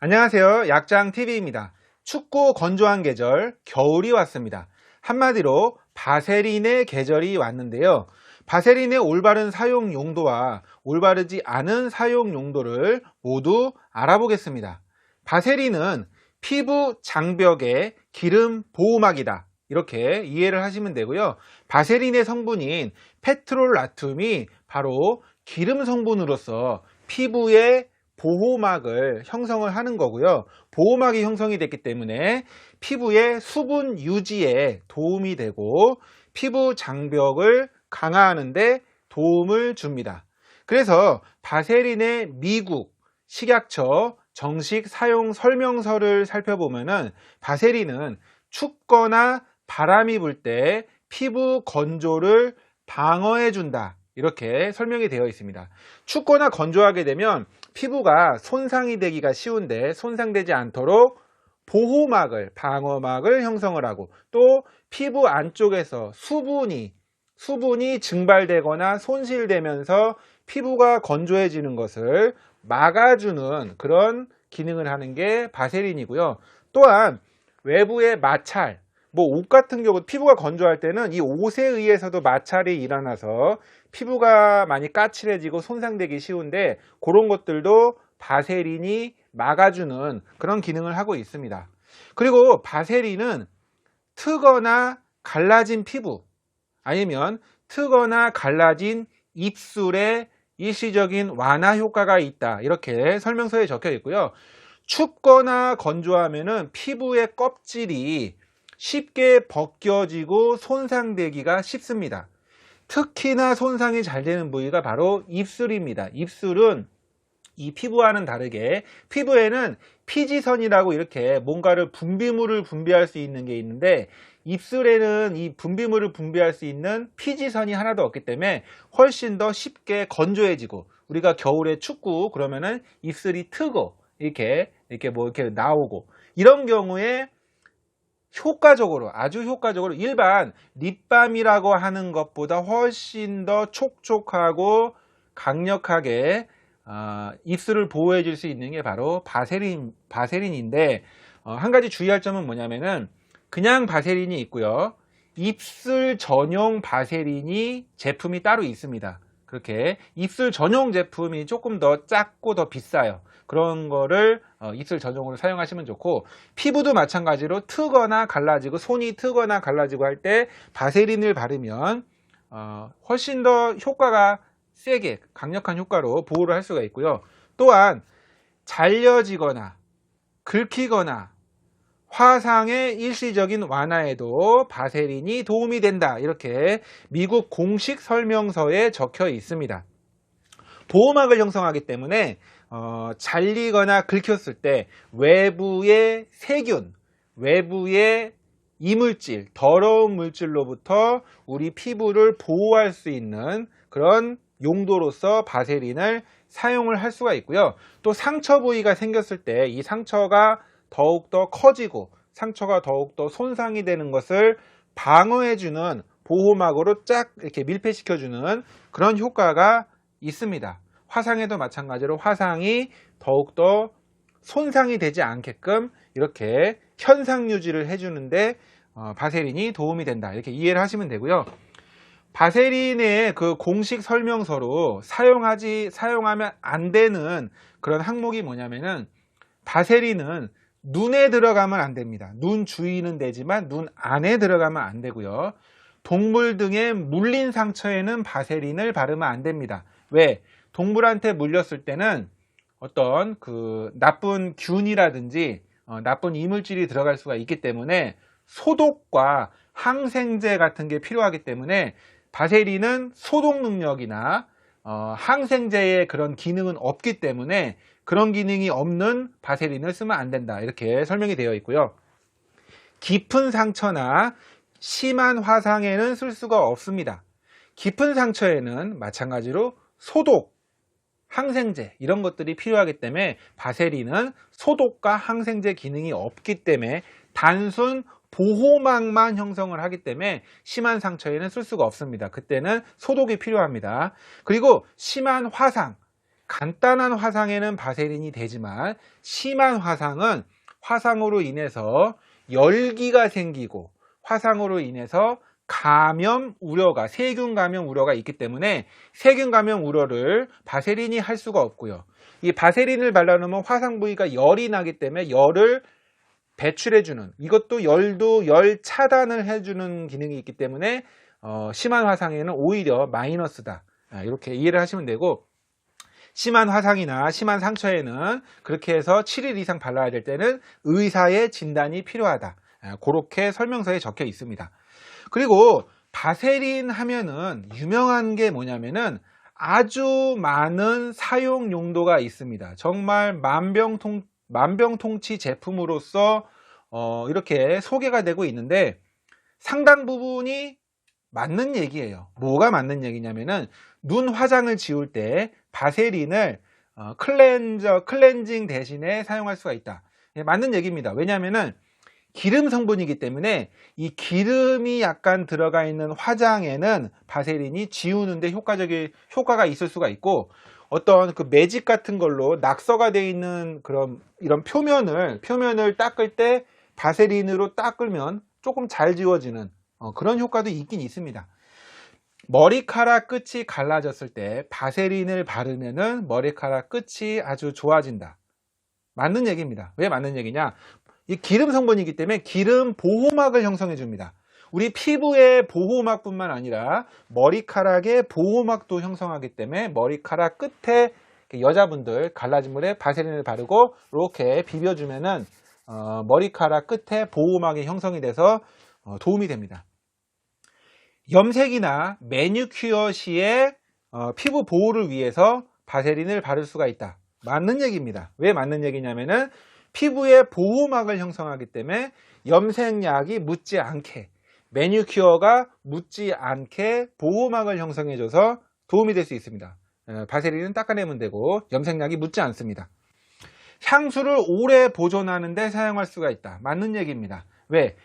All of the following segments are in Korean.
안녕하세요. 약장TV입니다. 춥고 건조한 계절, 겨울이 왔습니다. 한마디로 바세린의 계절이 왔는데요. 바세린의 올바른 사용 용도와 올바르지 않은 사용 용도를 모두 알아보겠습니다. 바세린은 피부 장벽의 기름 보호막이다. 이렇게 이해를 하시면 되고요. 바세린의 성분인 페트롤라툼이 바로 기름 성분으로서 피부에 보호막을 형성을 하는 거고요. 보호막이 형성이 됐기 때문에 피부의 수분 유지에 도움이 되고 피부 장벽을 강화하는데 도움을 줍니다. 그래서 바세린의 미국 식약처 정식 사용 설명서를 살펴보면은 바세린은 춥거나 바람이 불 때 피부 건조를 방어해 준다. 이렇게 설명이 되어 있습니다. 춥거나 건조하게 되면 피부가 손상이 되기가 쉬운데 손상되지 않도록 보호막을, 방어막을 형성을 하고 또 피부 안쪽에서 수분이, 수분이 증발되거나 손실되면서 피부가 건조해지는 것을 막아주는 그런 기능을 하는 게 바세린이고요. 또한 외부의 마찰, 뭐 옷 같은 경우 피부가 건조할 때는 이 옷에 의해서도 마찰이 일어나서 피부가 많이 까칠해지고 손상되기 쉬운데 그런 것들도 바세린이 막아주는 그런 기능을 하고 있습니다. 그리고 바세린은 트거나 갈라진 피부 아니면 트거나 갈라진 입술에 일시적인 완화 효과가 있다. 이렇게 설명서에 적혀 있고요. 춥거나 건조하면은 피부의 껍질이 쉽게 벗겨지고 손상되기가 쉽습니다. 특히나 손상이 잘 되는 부위가 바로 입술입니다. 입술은 이 피부와는 다르게 피부에는 피지선이라고 이렇게 뭔가를 분비물을 분비할 수 있는 게 있는데 입술에는 이 분비물을 분비할 수 있는 피지선이 하나도 없기 때문에 훨씬 더 쉽게 건조해지고 우리가 겨울에 춥고 그러면은 입술이 트고 이렇게 이렇게 뭐 이렇게 나오고 이런 경우에 효과적으로 아주 효과적으로 일반 립밤이라고 하는 것보다 훨씬 더 촉촉하고 강력하게 어, 입술을 보호해 줄 수 있는 게 바로 바세린 바세린인데 어, 한 가지 주의할 점은 뭐냐면은 그냥 바세린이 있고요. 입술 전용 바세린이 제품이 따로 있습니다. 그렇게 입술 전용 제품이 조금 더 작고 더 비싸요 그런 거를 어, 입술 전용으로 사용하시면 좋고 피부도 마찬가지로 트거나 갈라지고 손이 트거나 갈라지고 할 때 바세린을 바르면 어, 훨씬 더 효과가 세게 강력한 효과로 보호를 할 수가 있고요. 또한 잘려지거나 긁히거나 화상의 일시적인 완화에도 바세린이 도움이 된다. 이렇게 미국 공식 설명서에 적혀 있습니다. 보호막을 형성하기 때문에 어, 잘리거나 긁혔을 때 외부의 세균, 외부의 이물질, 더러운 물질로부터 우리 피부를 보호할 수 있는 그런 용도로서 바세린을 사용을 할 수가 있고요. 또 상처 부위가 생겼을 때 이 상처가 더욱더 커지고 상처가 더욱더 손상이 되는 것을 방어해주는 보호막으로 쫙 이렇게 밀폐시켜주는 그런 효과가 있습니다. 화상에도 마찬가지로 화상이 더욱더 손상이 되지 않게끔 이렇게 현상 유지를 해주는데 어, 바세린이 도움이 된다. 이렇게 이해를 하시면 되고요. 바세린의 그 공식 설명서로 사용하지 사용하면 안 되는 그런 항목이 뭐냐면은 바세린은 눈에 들어가면 안 됩니다. 눈 주위는 되지만 눈 안에 들어가면 안 되고요. 동물 등에 물린 상처에는 바세린을 바르면 안 됩니다. 왜? 동물한테 물렸을 때는 어떤 그 나쁜 균이라든지 어, 나쁜 이물질이 들어갈 수가 있기 때문에 소독과 항생제 같은 게 필요하기 때문에 바세린은 소독 능력이나 어, 항생제의 그런 기능은 없기 때문에 그런 기능이 없는 바세린을 쓰면 안 된다. 이렇게 설명이 되어 있고요. 깊은 상처나 심한 화상에는 쓸 수가 없습니다. 깊은 상처에는 마찬가지로 소독, 항생제 이런 것들이 필요하기 때문에 바세린은 소독과 항생제 기능이 없기 때문에 단순 보호막만 형성을 하기 때문에 심한 상처에는 쓸 수가 없습니다. 그때는 소독이 필요합니다. 그리고 심한 화상, 간단한 화상에는 바세린이 되지만 심한 화상은 화상으로 인해서 열기가 생기고 화상으로 인해서 감염 우려가 세균 감염 우려가 있기 때문에 세균 감염 우려를 바세린이 할 수가 없고요. 이 바세린을 발라놓으면 화상 부위가 열이 나기 때문에 열을 배출해주는 이것도 열도 열 차단을 해주는 기능이 있기 때문에 어, 심한 화상에는 오히려 마이너스다. 아, 이렇게 이해를 하시면 되고 심한 화상이나 심한 상처에는 그렇게 해서 7일 이상 발라야 될 때는 의사의 진단이 필요하다. 아, 그렇게 설명서에 적혀 있습니다. 그리고 바세린 하면은 유명한 게 뭐냐면은 아주 많은 사용 용도가 있습니다. 정말 만병통 만병통치 제품으로서 어, 이렇게 소개가 되고 있는데 상당 부분이 맞는 얘기예요. 뭐가 맞는 얘기냐면은 눈 화장을 지울 때 바세린을 어, 클렌저 클렌징 대신에 사용할 수가 있다. 예, 맞는 얘기입니다. 왜냐하면은 기름 성분이기 때문에 이 기름이 약간 들어가 있는 화장에는 바세린이 지우는데 효과적인 효과가 있을 수가 있고 어떤 그 매직 같은 걸로 낙서가 되어 있는 그런 이런 표면을 표면을 닦을 때 바세린으로 닦으면 조금 잘 지워지는 어, 그런 효과도 있긴 있습니다. 머리카락 끝이 갈라졌을 때 바세린을 바르면은 머리카락 끝이 아주 좋아진다. 맞는 얘기입니다. 왜 맞는 얘기냐? 이 기름 성분이기 때문에 기름 보호막을 형성해 줍니다. 우리 피부의 보호막뿐만 아니라 머리카락의 보호막도 형성하기 때문에 머리카락 끝에 여자분들 갈라진 물에 바세린을 바르고 이렇게 비벼주면은 어, 머리카락 끝에 보호막이 형성이 돼서 어, 도움이 됩니다. 염색이나 매니큐어 시에 어, 피부 보호를 위해서 바세린을 바를 수가 있다. 맞는 얘기입니다. 왜 맞는 얘기냐면은 피부에 보호막을 형성하기 때문에 염색약이 묻지 않게 매니큐어가 묻지 않게 보호막을 형성해줘서 도움이 될 수 있습니다. 에, 바세린은 닦아내면 되고 염색약이 묻지 않습니다. 향수를 오래 보존하는데 사용할 수가 있다. 맞는 얘기입니다. 왜?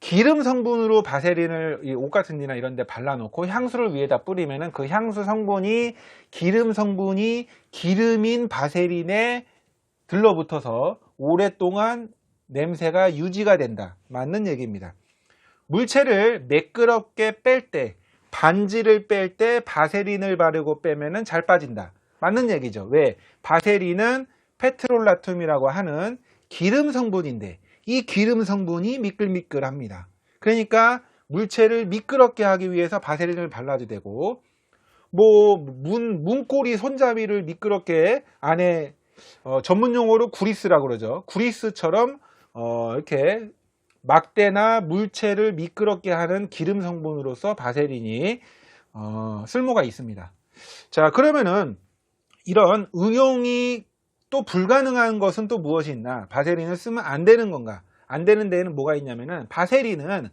기름 성분으로 바세린을 이옷 같은 데나 이런 데 발라놓고 향수를 위에다 뿌리면은 그 향수 성분이 기름 성분이 기름인 바세린에 들러붙어서 오랫동안 냄새가 유지가 된다. 맞는 얘기입니다. 물체를 매끄럽게 뺄 때, 반지를 뺄 때 바세린을 바르고 빼면은 잘 빠진다. 맞는 얘기죠. 왜? 바세린은 페트롤라툼이라고 하는 기름 성분인데 이 기름 성분이 미끌미끌합니다. 그러니까 물체를 미끄럽게 하기 위해서 바세린을 발라도 되고 뭐 문, 문고리 손잡이를 미끄럽게 안에 어, 전문 용어로 구리스라고 그러죠. 구리스처럼 어, 이렇게 막대나 물체를 미끄럽게 하는 기름 성분으로서 바세린이 어, 쓸모가 있습니다. 자 그러면은 이런 응용이 또 불가능한 것은 또 무엇이 있나? 바세린을 쓰면 안 되는 건가? 안 되는 데에는 뭐가 있냐면은 바세린은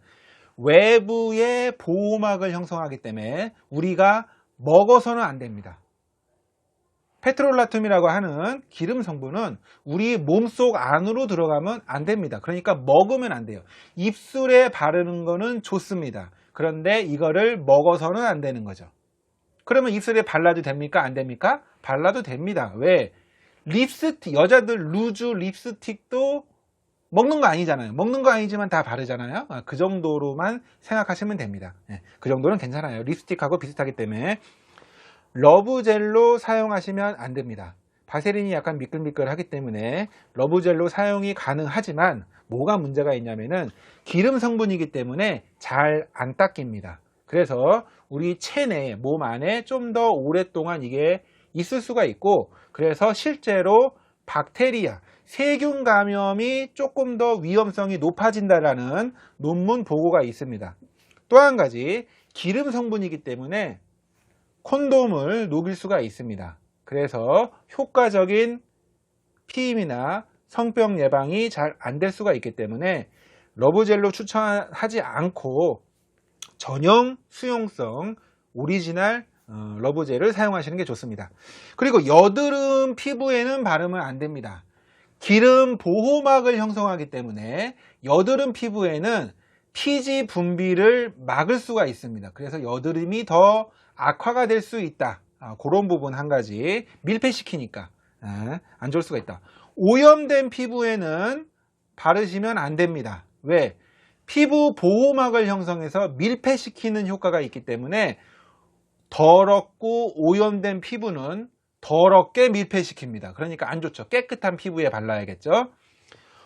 외부의 보호막을 형성하기 때문에 우리가 먹어서는 안 됩니다. 페트롤라툼이라고 하는 기름 성분은 우리 몸속 안으로 들어가면 안 됩니다. 그러니까 먹으면 안 돼요. 입술에 바르는 거는 좋습니다. 그런데 이거를 먹어서는 안 되는 거죠. 그러면 입술에 발라도 됩니까? 안 됩니까? 발라도 됩니다. 왜? 립스틱, 여자들 루즈 립스틱도 먹는 거 아니잖아요. 먹는 거 아니지만 다 바르잖아요. 아, 그 정도로만 생각하시면 됩니다. 예, 그 정도는 괜찮아요. 립스틱하고 비슷하기 때문에 러브젤로 사용하시면 안 됩니다. 바세린이 약간 미끌미끌하기 때문에 러브젤로 사용이 가능하지만 뭐가 문제가 있냐면은 기름 성분이기 때문에 잘 안 닦입니다. 그래서 우리 체내 몸 안에 좀 더 오랫동안 이게 있을 수가 있고 그래서 실제로 박테리아 세균 감염이 조금 더 위험성이 높아진다라는 논문 보고가 있습니다. 또 한 가지 기름 성분이기 때문에 콘돔을 녹일 수가 있습니다. 그래서 효과적인 피임이나 성병 예방이 잘 안 될 수가 있기 때문에 러브젤로 추천하지 않고 전용 수용성 오리지널 어, 러브젤을 사용하시는 게 좋습니다. 그리고 여드름 피부에는 바르면 안 됩니다. 기름 보호막을 형성하기 때문에 여드름 피부에는 피지 분비를 막을 수가 있습니다. 그래서 여드름이 더 악화가 될 수 있다. 아, 그런 부분 한 가지 밀폐시키니까 아, 안 좋을 수가 있다. 오염된 피부에는 바르시면 안 됩니다. 왜? 피부 보호막을 형성해서 밀폐시키는 효과가 있기 때문에 더럽고 오염된 피부는 더럽게 밀폐시킵니다. 그러니까 안 좋죠. 깨끗한 피부에 발라야겠죠.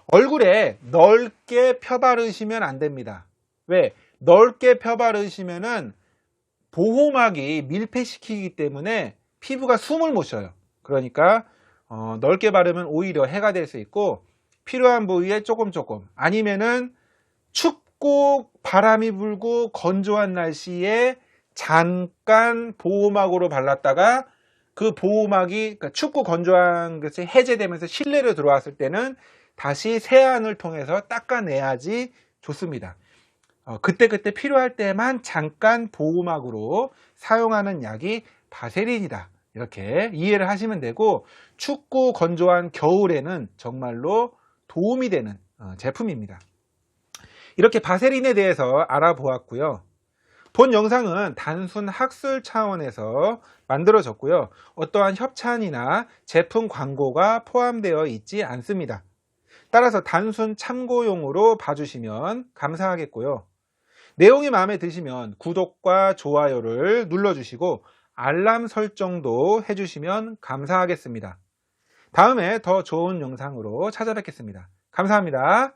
얼굴에 넓게 펴바르시면 안 됩니다. 왜? 넓게 펴바르시면은 보호막이 밀폐시키기 때문에 피부가 숨을 못 쉬어요. 그러니까 어, 넓게 바르면 오히려 해가 될 수 있고 필요한 부위에 조금 조금 아니면은 춥고 바람이 불고 건조한 날씨에 잠깐 보호막으로 발랐다가 그 보호막이 그러니까 춥고 건조한 것이 해제되면서 실내로 들어왔을 때는 다시 세안을 통해서 닦아내야지 좋습니다. 어, 그때그때 필요할 때만 잠깐 보호막으로 사용하는 약이 바세린이다. 이렇게 이해를 하시면 되고 춥고 건조한 겨울에는 정말로 도움이 되는 어, 제품입니다. 이렇게 바세린에 대해서 알아보았고요. 본 영상은 단순 학술 차원에서 만들어졌고요. 어떠한 협찬이나 제품 광고가 포함되어 있지 않습니다. 따라서 단순 참고용으로 봐주시면 감사하겠고요. 내용이 마음에 드시면 구독과 좋아요를 눌러주시고 알람 설정도 해주시면 감사하겠습니다. 다음에 더 좋은 영상으로 찾아뵙겠습니다. 감사합니다.